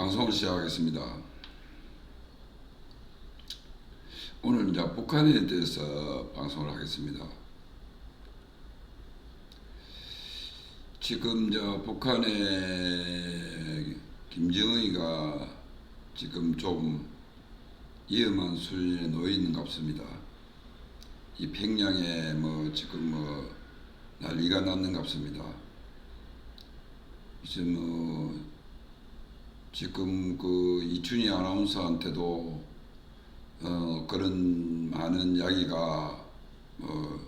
방송을 시작하겠습니다. 오늘 이제 북한에 대해서 방송을 하겠습니다. 지금 저 북한의 김정의가 지금 좀 위험한 수준에 놓여 있는 것 같습니다. 이 평양에 뭐 지금 뭐 난리가 났는 것 같습니다. 이제 뭐 지금 그 이춘희 아나운서한테도 어 그런 많은 이야기가 뭐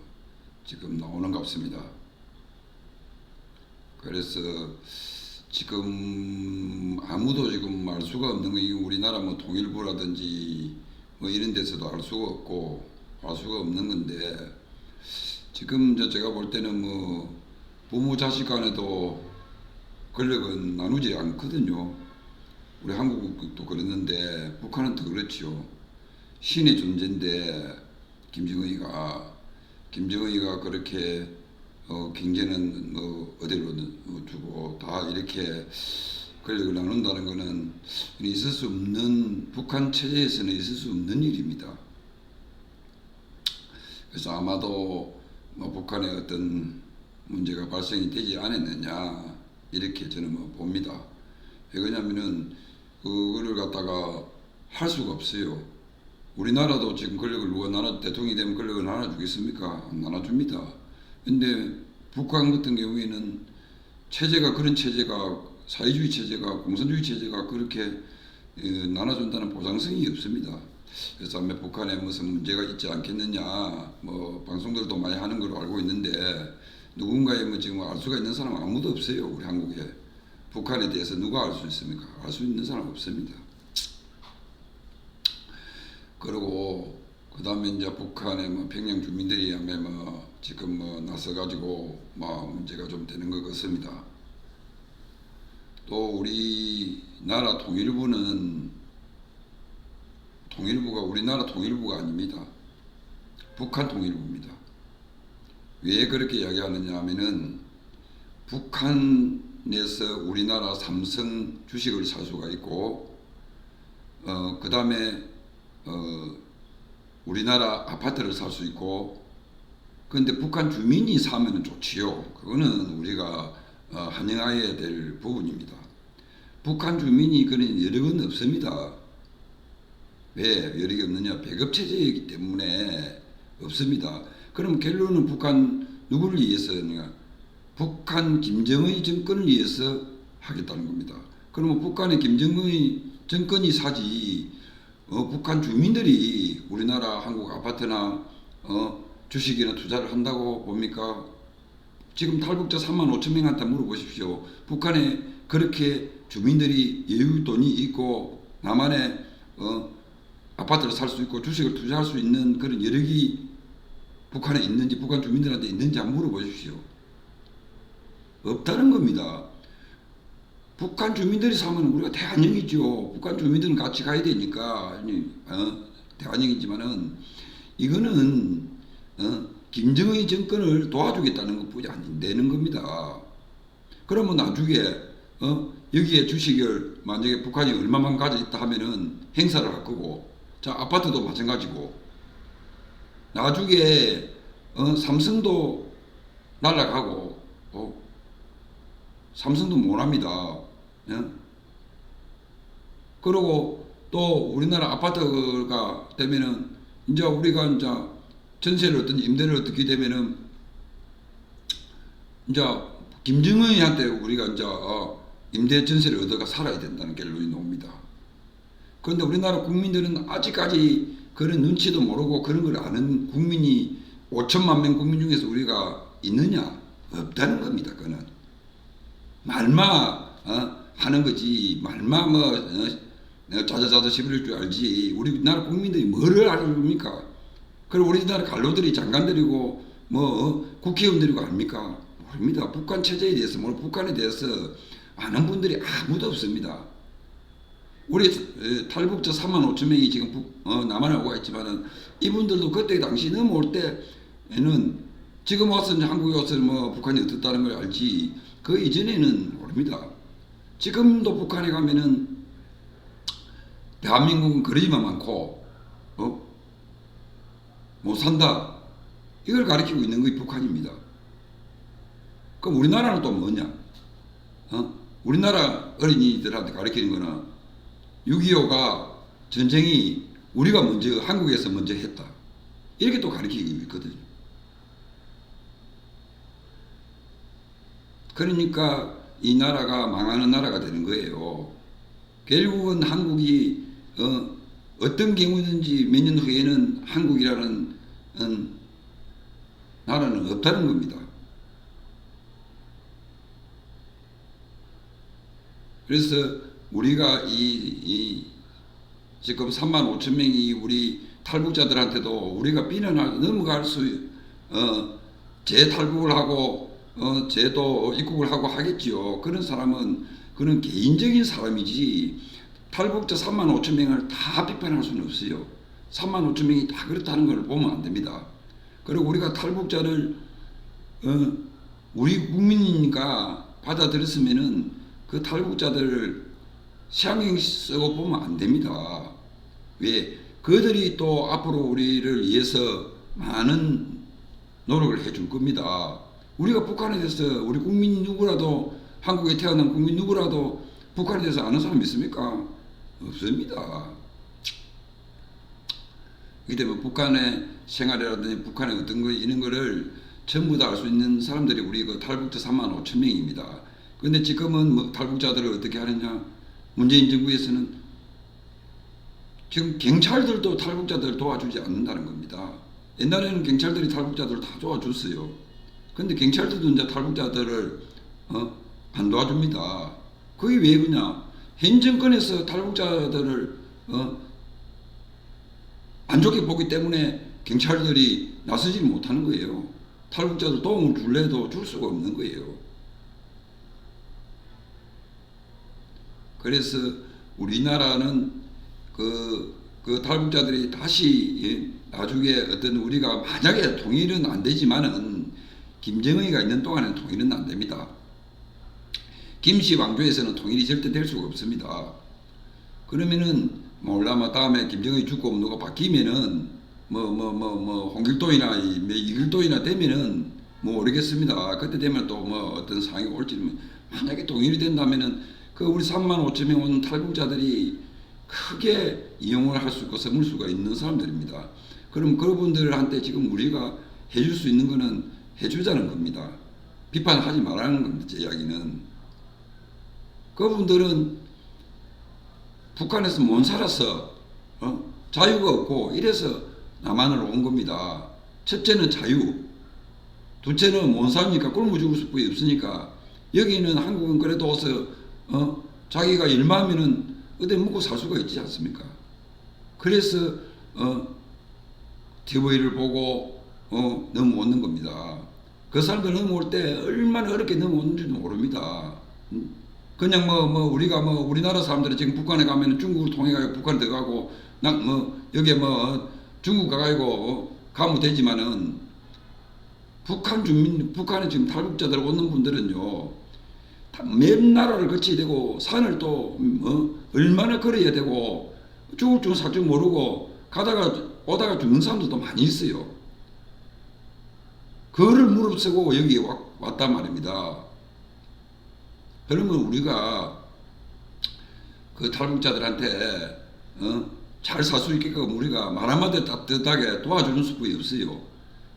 지금 나오는 것 같습니다. 그래서 지금 아무도 지금 알 수가 없는 거 이게 우리나라 뭐 통일부라든지 뭐 이런 데서도 알 수가 없고 알 수가 없는 건데 지금 저 제가 볼 때는 뭐 부모 자식 간에도 권력은 나누지 않거든요. 우리 한국도 그랬는데 북한은 더 그렇지요. 신의 존재인데 김정은이가 김정은이가 그렇게 어, 경제는 뭐 어디로 두고 다 이렇게 권력을 나눈다는 것은 있을 수 없는 북한 체제에서는 있을 수 없는 일입니다. 그래서 아마도 뭐 북한에 어떤 문제가 발생이 되지 않았느냐 이렇게 저는 뭐 봅니다. 왜 그러냐면은 그거를 갖다가 할 수가 없어요. 우리나라도 지금 권력을 누가 나눠 대통령이 되면 권력을 나눠주겠습니까? 안 나눠줍니다. 근데 북한 같은 경우에는 체제가 그런 체제가 사회주의 체제가 공산주의 체제가 그렇게 어, 나눠준다는 보장성이 없습니다. 그래서 아마 북한에 무슨 문제가 있지 않겠느냐 뭐 방송들도 많이 하는 걸로 알고 있는데 누군가의 뭐 지금 알 수가 있는 사람 아무도 없어요 우리 한국에 북한에 대해서 누가 알 수 있습니까? 알 수 있는 사람 없습니다. 그리고 그 다음에 이제 북한의 뭐 평양 주민들이 아마 뭐 지금 뭐 나서가지고 뭐 문제가 좀 되는 것 같습니다. 또 우리나라 통일부는 통일부가 우리나라 통일부가 아닙니다. 북한 통일부입니다. 왜 그렇게 이야기하느냐 하면은 북한 에서 우리나라 삼성 주식을 살 수가 있고 어, 그 다음에 어, 우리나라 아파트를 살 수 있고 그런데 북한 주민이 사면 좋지요. 그거는 우리가 어, 환영해야 될 부분입니다. 북한 주민이 그런 여력은 없습니다. 왜 여력이 없느냐? 배급 체제이기 때문에 없습니다. 그럼 결론은 북한 누구를 위해서냐? 북한 김정의 정권을 위해서 하겠다는 겁니다. 그러면 북한의 김정의 정권이 사지 어, 북한 주민들이 우리나라 한국 아파트나 어, 주식이나 투자를 한다고 봅니까? 지금 탈북자 3만 5천 명한테 물어보십시오. 북한에 그렇게 주민들이 여유 돈이 있고 나만의 어, 아파트를 살 수 있고 주식을 투자할 수 있는 그런 여력이 북한에 있는지 북한 주민들한테 있는지 한번 물어보십시오. 없다는 겁니다. 북한 주민들이 사면 우리가 대한민국이죠. 북한 주민들은 같이 가야 되니까. 어, 대한민국이지만은 이거는 어, 김정의 정권을 도와주겠다는 것뿐이 안 되는 겁니다. 그러면 나중에 어, 여기에 주식을 만약에 북한이 얼마만 가져 있다 하면은 행사를 할 거고. 자 아파트도 마찬가지고. 나중에 어, 삼성도 날라가고. 어, 삼성도 못합니다. 예? 그리고 또 우리나라 아파트가 되면은 이제 우리가 이제 전세를 어떤 임대를 어떻게 되면은 이제 김정은한테 우리가 이제 어, 임대 전세를 얻어가 살아야 된다는 결론이 나옵니다. 그런데 우리나라 국민들은 아직까지 그런 눈치도 모르고 그런 걸 아는 국민이 5천만 명 국민 중에서 우리가 있느냐? 없다는 겁니다. 그는 말마 어, 하는 거지 말마 뭐 어, 자자자자 시부릴 줄 알지 우리나라 국민들이 뭐를 알습니까? 그리고 우리나라 관료들이 장관들이고 뭐 어, 국회의원들이고 압니까? 모릅니다. 북한 체제에 대해서 뭐 북한에 대해서 아는 분들이 아무도 없습니다. 우리 에, 탈북자 3만 5천 명이 지금 북, 어, 남한에 오고 있지만은 이분들도 그때 당시 넘어올 때에는 지금 와서 한국에 와서 뭐 북한이 어떻다는 걸 알지 그 이전에는 모릅니다. 지금도 북한에 가면은 대한민국은 거리만 많고 어? 못 산다. 이걸 가리키고 있는 것이 북한입니다. 그럼 우리나라는 또 뭐냐? 어? 우리나라 어린이들한테 가르치는 거는 6.25가 전쟁이 우리가 먼저 한국에서 먼저 했다. 이렇게 또 가르치고 있거든요. 그러니까 이 나라가 망하는 나라가 되는 거예요. 결국은 한국이 어, 어떤 경우든지 몇 년 후에는 한국이라는 음, 나라는 없다는 겁니다. 그래서 우리가 이, 이 지금 3만 5천 명이 우리 탈북자들한테도 우리가 비난할 넘어갈 수 어, 재탈북을 하고 어, 재도 입국을 하고 하겠지요. 그런 사람은 그런 개인적인 사람이지 탈북자 3만 5천 명을 다 비판할 수는 없어요. 3만 5천 명이 다 그렇다는 걸 보면 안 됩니다. 그리고 우리가 탈북자를 어, 우리 국민이니까 받아들였으면은 그 탈북자들을 시향경 쓰고 보면 안 됩니다. 왜? 그들이 또 앞으로 우리를 위해서 많은 노력을 해줄 겁니다. 우리가 북한에 대해서 우리 국민 누구라도 한국에 태어난 국민 누구라도 북한에 대해서 아는 사람 있습니까? 없습니다. 이 때문에 북한의 생활이라든지 북한의 어떤 거 이런 거를 전부 다 알 수 있는 사람들이 우리 그 탈북자 3만 5천 명입니다. 그런데 지금은 뭐 탈북자들을 어떻게 하느냐? 문재인 정부에서는 지금 경찰들도 탈북자들을 도와주지 않는다는 겁니다. 옛날에는 경찰들이 탈북자들을 다 도와줬어요. 근데 경찰들도 이제 탈북자들을 어? 안 도와줍니다. 그게 왜 그러냐? 현 정권에서 탈북자들을 어? 안 좋게 보기 때문에 경찰들이 나서지 못하는 거예요. 탈북자들 도움을 줄래도 줄 수가 없는 거예요. 그래서 우리나라는 그, 그 탈북자들이 다시 예, 나중에 어떤 우리가 만약에 통일은 안 되지만은 김정은이가 있는 동안은 통일은 안 됩니다. 김씨 왕조에서는 통일이 절대 될 수가 없습니다. 그러면은 몰라 뭐 다음에 김정은이 죽고 누가 바뀌면은 뭐 뭐 뭐 뭐 홍길동이나 이- 뭐 이길동이나 되면은 뭐 모르겠습니다. 그때 되면 또 뭐 어떤 상황이 올지는 만약에 통일이 된다면은 그 우리 3만 5천 명 온 탈북자들이 크게 이용을 할 수 있고 수가 있는 사람들입니다. 그럼 그분들한테 지금 우리가 해줄 수 있는 거는 해주자는 겁니다. 비판하지 말라는 겁니다. 제 이야기는. 그분들은 북한에서 못 살아서 어? 자유가 없고 이래서 남한으로 온 겁니다. 첫째는 자유, 둘째는 못 사니까 굶어 죽을 수밖에 없으니까 여기는 한국은 그래도 와서 어? 자기가 일마하면은 어디 먹고 살 수가 있지 않습니까? 그래서 어? TV를 보고 어? 넘어오는 겁니다. 그 사람들 넘어올 때 얼마나 어렵게 넘어오는지도 모릅니다. 음? 그냥 뭐, 뭐, 우리가 뭐, 우리나라 사람들이 지금 북한에 가면 중국을 통해가지고 북한 들어가고, 나, 뭐, 여기에 뭐, 중국 가가지고 어, 가면 되지만은, 북한 주민, 북한에 지금 탈북자들 오는 분들은요, 다몇 나라를 거쳐야 되고, 산을 또, 어, 얼마나 걸어야 되고, 죽을 줄 살줄 모르고, 가다가, 오다가 죽는 사람들도 많이 있어요. 그거를 무릅쓰고 여기 왔, 왔단 말입니다. 그러면 우리가 그 탈북자들한테 어? 잘살 수 있게끔 우리가 말 한마디 따뜻하게 도와주는 수밖에 없어요.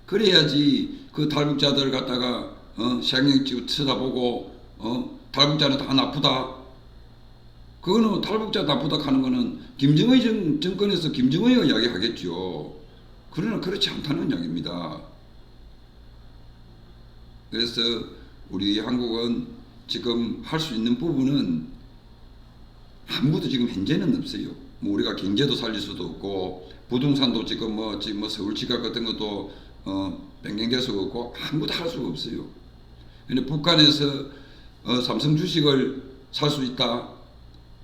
그래야지 그 탈북자들 갖다가 어? 시행령찍 쳐다보고 어? 탈북자는 다 나쁘다. 그거는 탈북자 나쁘다 하는 거는 김정의 정, 정권에서 김정의가 이야기하겠죠. 그러나 그렇지 않다는 이야기입니다. 그래서 우리 한국은 지금 할 수 있는 부분은 아무것도 지금 현재는 없어요. 뭐 우리가 경제도 살릴 수도 없고 부동산도 지금 뭐 지금 뭐 서울 지각 같은 것도 어 변경될 수가 없고 아무것도 할 수가 없어요. 근데 북한에서 어 삼성 주식을 살 수 있다.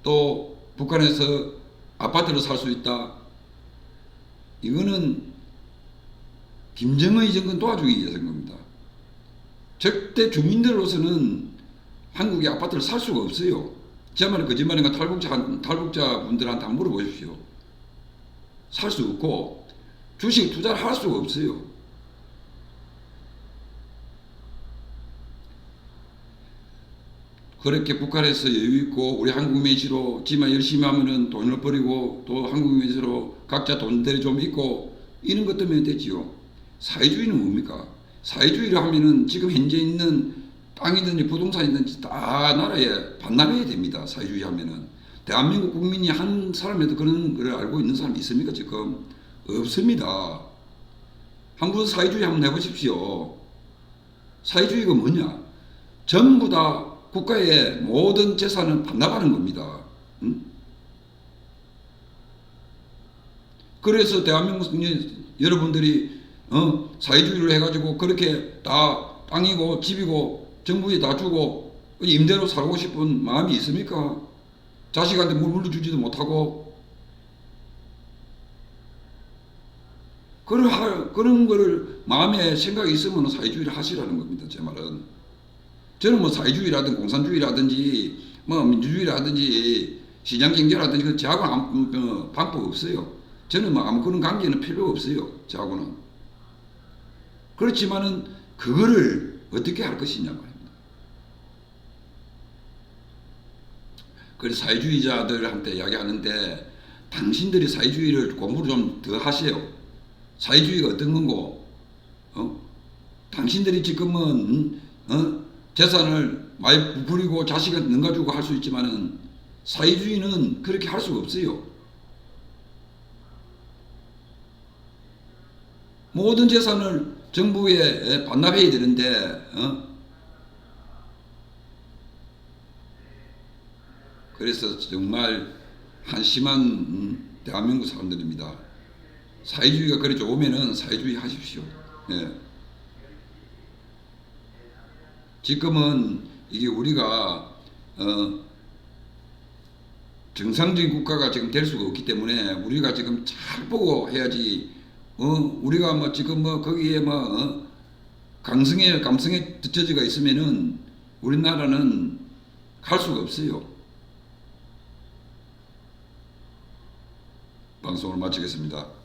또 북한에서 아파트를 살 수 있다. 이거는 김정의 정권 도와주기 위해서인 겁니다. 절대 주민들로서는 한국의 아파트를 살 수가 없어요. 제 말이 거짓말인가 탈북자 탈북자 분들한테 한번 물어보십시오. 살 수 없고 주식 투자를 할 수가 없어요. 그렇게 북한에서 여유 있고 우리 한국 매시로 지만 열심히 하면은 돈을 버리고 또 한국 매시로 각자 돈들이 좀 있고 이런 것 때문에 되지요. 사회주의는 뭡니까? 사회주의를 하면은 지금 현재 있는 땅이든지 부동산이든지 다 나라에 반납해야 됩니다. 사회주의 하면은 대한민국 국민이 한 사람에도 그런 걸 알고 있는 사람이 있습니까 지금? 없습니다. 한번 사회주의 한번 해보십시오. 사회주의가 뭐냐? 전부 다 국가의 모든 재산을 반납하는 겁니다. 응? 그래서 대한민국 여러분들이 어, 사회주의를 해가지고 그렇게 다 땅이고 집이고 정부에 다 주고 임대로 살고 싶은 마음이 있습니까? 자식한테 물 물려주지도 못하고 그런 할- 그런 거를 마음에 생각이 있으면 사회주의를 하시라는 겁니다. 제 말은 저는 뭐 사회주의라든 공산주의라든지 뭐 민주주의라든지 시장 경제라든지 그 저하고는 아무 어, 방법 없어요. 저는 뭐 아무 그런 관계는 필요 없어요. 저하고는 그렇지만은 그거를 어떻게 할 것이냐 말입니다. 그래서 사회주의자들한테 이야기하는데 당신들이 사회주의를 공부를 좀 더 하세요. 사회주의가 어떤 건고, 어? 당신들이 지금은 음, 어? 재산을 많이 부풀리고 자식한테 능가주고 할 수 있지만은 사회주의는 그렇게 할 수가 없어요. 모든 재산을 정부에 반납해야 되는데, 어? 그래서 정말 한심한 음, 대한민국 사람들입니다. 사회주의가 그래 좋으면은 사회주의 하십시오. 예. 지금은 이게 우리가 어, 정상적인 국가가 지금 될 수가 없기 때문에 우리가 지금 잘 보고 해야지. 어, 우리가 뭐 지금 뭐 거기에 뭐 어, 강성에 감성에 뒤처지가 있으면은 우리나라는 갈 수가 없어요. 방송을 마치겠습니다.